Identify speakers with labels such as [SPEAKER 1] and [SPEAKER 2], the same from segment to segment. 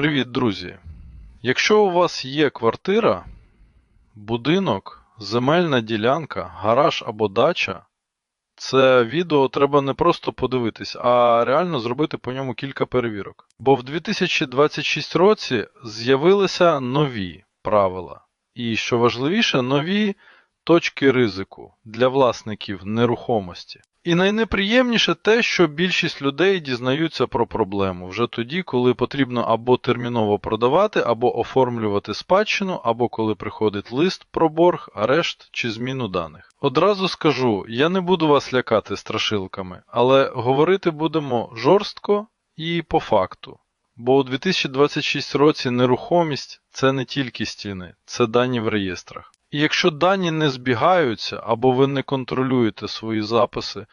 [SPEAKER 1] Привіт, друзі! Якщо у вас є квартира, будинок, земельна ділянка, гараж або дача, це відео треба не просто подивитись, а реально зробити по ньому кілька перевірок. Бо в 2026 році з'явилися нові правила. І, що важливіше, нові точки ризику для власників нерухомості. І найнеприємніше те, що більшість людей дізнаються про проблему вже тоді, коли потрібно або терміново продавати, або оформлювати спадщину, або коли приходить лист про борг, арешт чи зміну даних. Одразу скажу, я не буду вас лякати страшилками, але говорити будемо жорстко і по факту. Бо у 2026 році нерухомість це не тільки стіни, це дані в реєстрах. І якщо дані не збігаються або ви не контролюєте свої записи,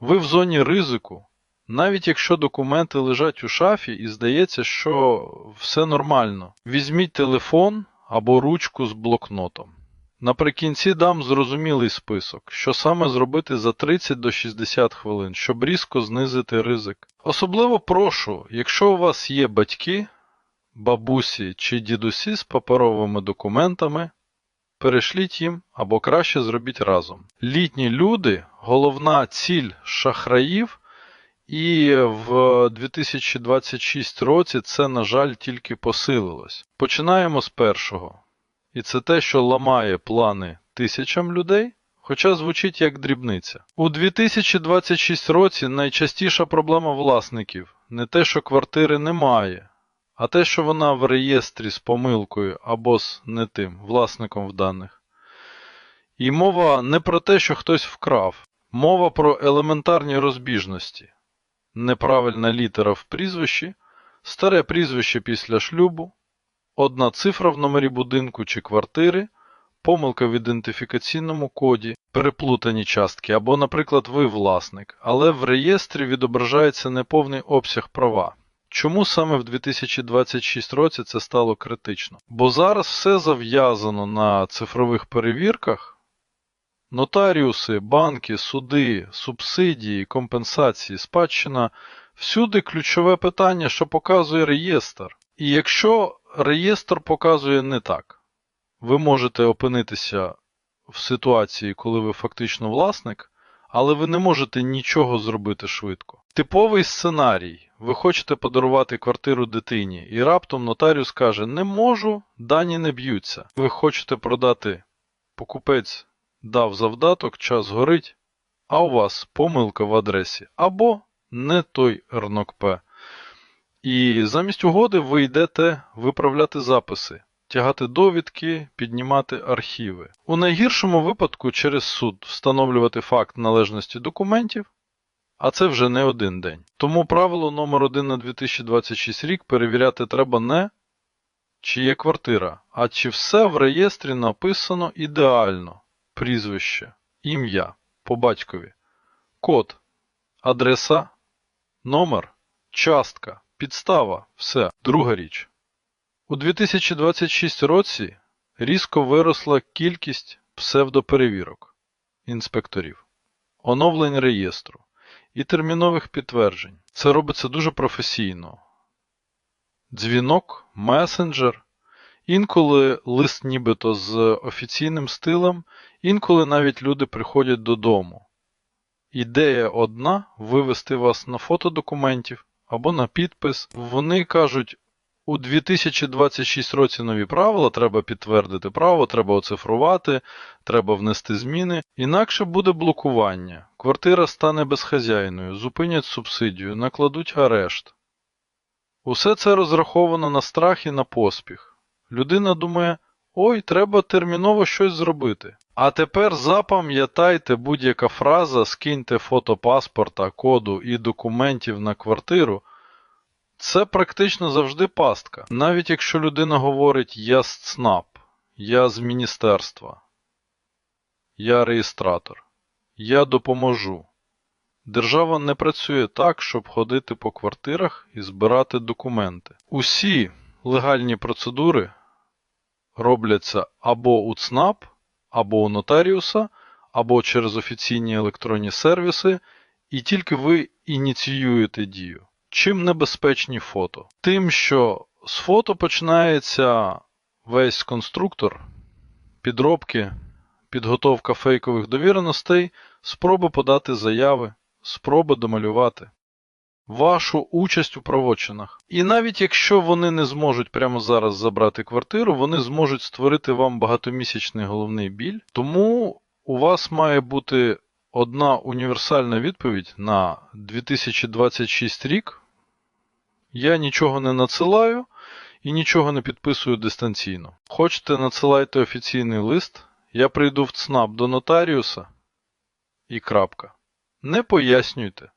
[SPEAKER 1] ви в зоні ризику, навіть якщо документи лежать у шафі і здається, що все нормально, візьміть телефон або ручку з блокнотом. Наприкінці дам зрозумілий список, що саме зробити за 30 до 60 хвилин, щоб різко знизити ризик. Особливо прошу, якщо у вас є батьки, бабусі чи дідусі з паперовими документами, перешліть їм або краще зробіть разом. Літні люди головна ціль шахраїв, і в 2026 році це, на жаль, тільки посилилось. Починаємо з першого. І це те, що ламає плани тисячам людей, хоча звучить як дрібниця. У 2026 році найчастіша проблема власників не те, що квартири немає, а те, що вона в реєстрі з помилкою або з не тим власником в даних. І мова не про те, що хтось вкрав, мова про елементарні розбіжності. Неправильна літера в прізвищі, старе прізвище після шлюбу, одна цифра в номері будинку чи квартири, помилка в ідентифікаційному коді, переплутані частки, або, наприклад, ви власник, але в реєстрі відображається неповний обсяг права. Чому саме в 2026 році це стало критично? Бо зараз все зав'язано на цифрових перевірках. Нотаріуси, банки, суди, субсидії, компенсації, спадщина всюди ключове питання, що показує реєстр. І якщо реєстр показує не так, ви можете опинитися в ситуації, коли ви фактично власник, але ви не можете нічого зробити швидко. Типовий сценарій. Ви хочете подарувати квартиру дитині, і раптом нотаріус каже: Не можу, дані не б'ються. Ви хочете продати покупець дав завдаток, час горить, а у вас помилка в адресі або не той РНОКП. І замість угоди ви йдете виправляти записи, тягати довідки, піднімати архіви. У найгіршому випадку через суд встановлювати факт належності документів, а це вже не один день. Тому правило номер 1 на 2026 рік перевіряти треба не чи є квартира, а чи все в реєстрі написано ідеально прізвище, ім'я по батькові, код, адреса, номер, частка, підстава, все. Друга річ. У 2026 році різко виросла кількість псевдоперевірок інспекторів, оновлень реєстру і термінових підтверджень. Це робиться дуже професійно. Дзвінок, месенджер, інколи лист нібито з офіційним стилем Інколи навіть люди приходять додому. Ідея одна вивести вас на фото документів або на підпис. Вони кажуть, у 2026 році нові правила, треба підтвердити право, треба оцифрувати, треба внести зміни. Інакше буде блокування. Квартира стане безхазяйною, зупинять субсидію, накладуть арешт. Усе це розраховано на страх і на поспіх. Людина думає, ой, треба терміново щось зробити. А тепер запам'ятайте будь-яка фраза, скиньте фото паспорта, коду і документів на квартиру. Це практично завжди пастка. Навіть якщо людина говорить я з ЦНАП, я з міністерства, я реєстратор, я допоможу. Держава не працює так, щоб ходити по квартирах і збирати документи. Усі легальні процедури робляться або у ЦНАП або у нотаріуса, або через офіційні електронні сервіси, і тільки ви ініціюєте дію. Чим небезпечні фото? Тим, що з фото починається весь конструктор, підробки, підготовка фейкових довіреностей, спроби подати заяви, спроби домалювати. Вашу участь у правочинах. І навіть якщо вони не зможуть прямо зараз забрати квартиру, вони зможуть створити вам багатомісячний головний біль. Тому у вас має бути одна універсальна відповідь на 2026 рік. Я нічого не надсилаю і нічого не підписую дистанційно. Хочете, надсилайте офіційний лист, я прийду в ЦНАП до нотаріуса і крапка. Не пояснюйте,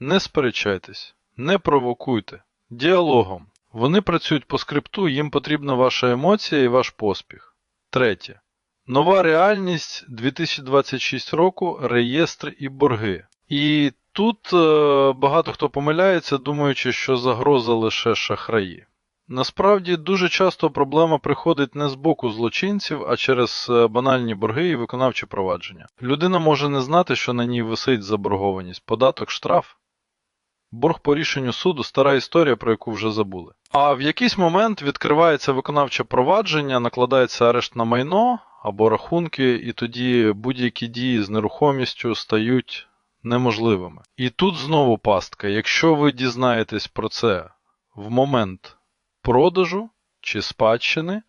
[SPEAKER 1] не сперечайтесь, не провокуйте. Діалогом. Вони працюють по скрипту, їм потрібна ваша емоція і ваш поспіх. Третє. Нова реальність 2026 року реєстр і борги. І тут е, багато хто помиляється, думаючи, що загроза лише шахраї. Насправді дуже часто проблема приходить не з боку злочинців, а через е, банальні борги і виконавчі провадження. Людина може не знати, що на ній висить заборгованість, податок, штраф. Борг по рішенню суду стара історія, про яку вже забули. А в якийсь момент відкривається виконавче провадження, накладається арешт на майно або рахунки, і тоді будь-які дії з нерухомістю стають неможливими. І тут знову пастка. Якщо ви дізнаєтесь про це в момент продажу чи спадщини,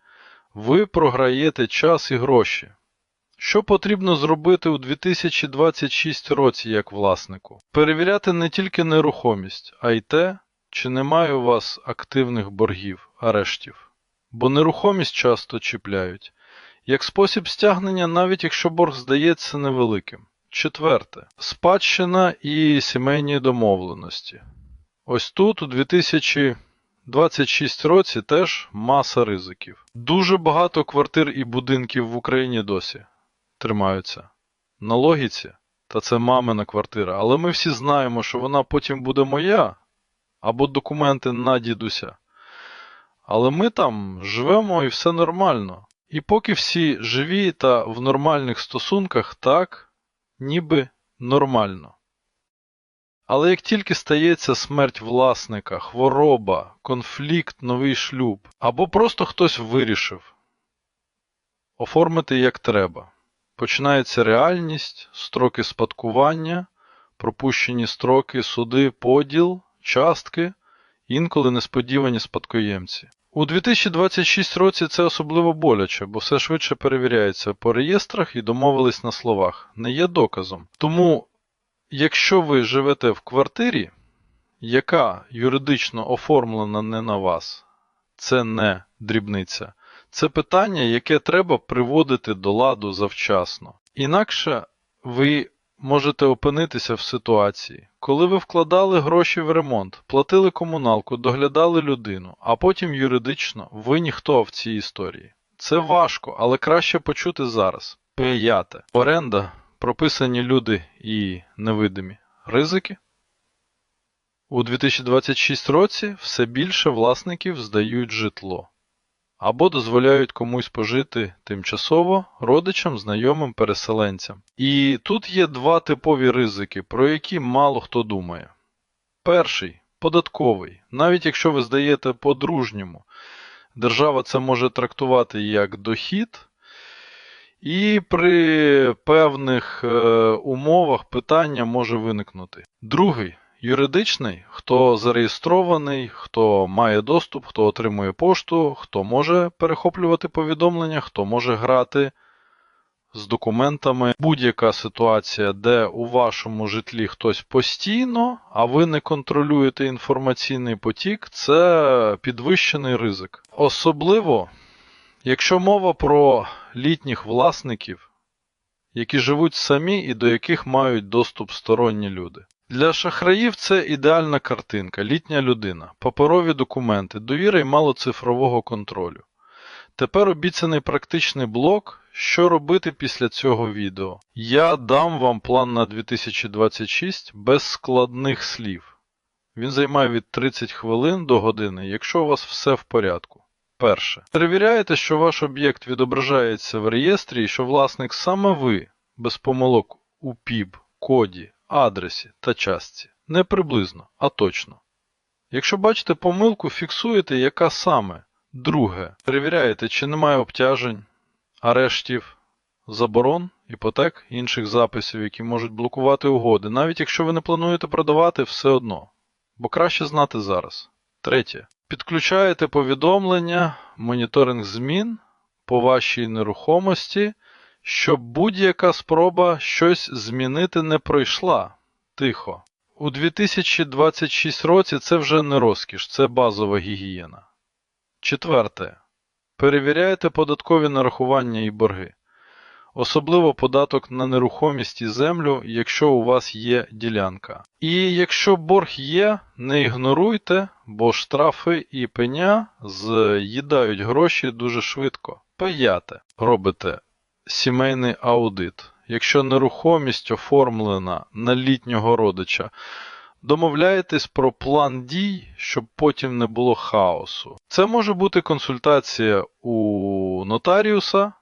[SPEAKER 1] ви програєте час і гроші. Що потрібно зробити у 2026 році як власнику? Перевіряти не тільки нерухомість, а й те, чи немає у вас активних боргів, арештів. Бо нерухомість часто чіпляють, як спосіб стягнення, навіть якщо борг здається невеликим. Четверте. Спадщина і сімейні домовленості. Ось тут, у 2026 році, теж маса ризиків. Дуже багато квартир і будинків в Україні досі тримаються. На логіці, та це мамина квартира, але ми всі знаємо, що вона потім буде моя, або документи на дідуся. Але ми там живемо і все нормально. І поки всі живі та в нормальних стосунках, так, ніби нормально. Але як тільки стається смерть власника, хвороба, конфлікт, новий шлюб, або просто хтось вирішив оформити як треба, починається реальність, строки спадкування, пропущені строки, суди, поділ, частки, інколи несподівані спадкоємці. У 2026 році це особливо боляче, бо все швидше перевіряється по реєстрах і домовились на словах, не є доказом. Тому, якщо ви живете в квартирі, яка юридично оформлена не на вас, це не дрібниця. Це питання, яке треба приводити до ладу завчасно. Інакше ви можете опинитися в ситуації, коли ви вкладали гроші в ремонт, платили комуналку, доглядали людину, а потім юридично ви ніхто в цій історії. Це важко, але краще почути зараз. П'яте. Оренда, прописані люди і невидимі ризики. У 2026 році все більше власників здають житло або дозволяють комусь пожити тимчасово родичам, знайомим переселенцям. І тут є два типові ризики, про які мало хто думає. Перший податковий. Навіть якщо ви здаєте по-дружньому, держава це може трактувати як дохід. І при певних е, умовах питання може виникнути. Другий юридичний, хто зареєстрований, хто має доступ, хто отримує пошту, хто може перехоплювати повідомлення, хто може грати з документами. Будь-яка ситуація, де у вашому житлі хтось постійно, а ви не контролюєте інформаційний потік, це підвищений ризик. Особливо, якщо мова про літніх власників, які живуть самі і до яких мають доступ сторонні люди. Для шахраїв це ідеальна картинка, літня людина, паперові документи, довіра і мало цифрового контролю. Тепер обіцяний практичний блок, що робити після цього відео. Я дам вам план на 2026 без складних слів. Він займає від 30 хвилин до години, якщо у вас все в порядку. Перше. Перевіряєте, що ваш об'єкт відображається в реєстрі і що власник саме ви, без помилок у ПІБ, коді, адресі та частці. Не приблизно, а точно. Якщо бачите помилку, фіксуєте, яка саме. Друге. Перевіряєте, чи немає обтяжень, арештів, заборон, іпотек, інших записів, які можуть блокувати угоди, навіть якщо ви не плануєте продавати, все одно. Бо краще знати зараз. Третє. Підключаєте повідомлення, моніторинг змін по вашій нерухомості, щоб будь-яка спроба щось змінити не пройшла. Тихо. У 2026 році це вже не розкіш, це базова гігієна. Четверте. Перевіряйте податкові нарахування і борги. Особливо податок на нерухомість і землю, якщо у вас є ділянка. І якщо борг є, не ігноруйте, бо штрафи і пеня з'їдають гроші дуже швидко. П'яте. Робите сімейний аудит. Якщо нерухомість оформлена на літнього родича, домовляєтесь про план дій, щоб потім не було хаосу. Це може бути консультація у нотаріуса,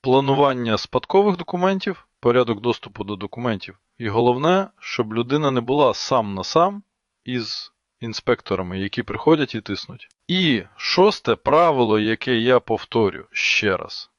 [SPEAKER 1] планування спадкових документів, порядок доступу до документів. І головне, щоб людина не була сам на сам із інспекторами, які приходять і тиснуть. І шосте правило, яке я повторю ще раз.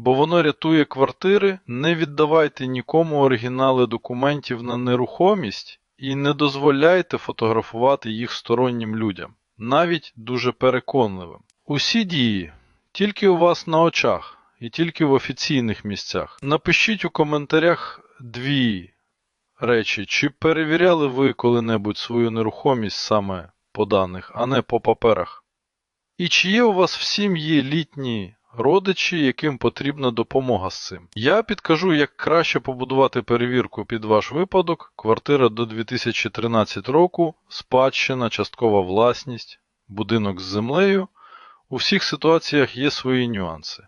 [SPEAKER 1] Бо воно рятує квартири, не віддавайте нікому оригінали документів на нерухомість і не дозволяйте фотографувати їх стороннім людям, навіть дуже переконливим. Усі дії тільки у вас на очах і тільки в офіційних місцях. Напишіть у коментарях дві речі, чи перевіряли ви коли-небудь свою нерухомість саме по даних, а не по паперах. І чи є у вас в сім'ї літні родичі, яким потрібна допомога з цим? Я підкажу, як краще побудувати перевірку під ваш випадок, квартира до 2013 року, спадщина, часткова власність, будинок з землею. У всіх ситуаціях є свої нюанси.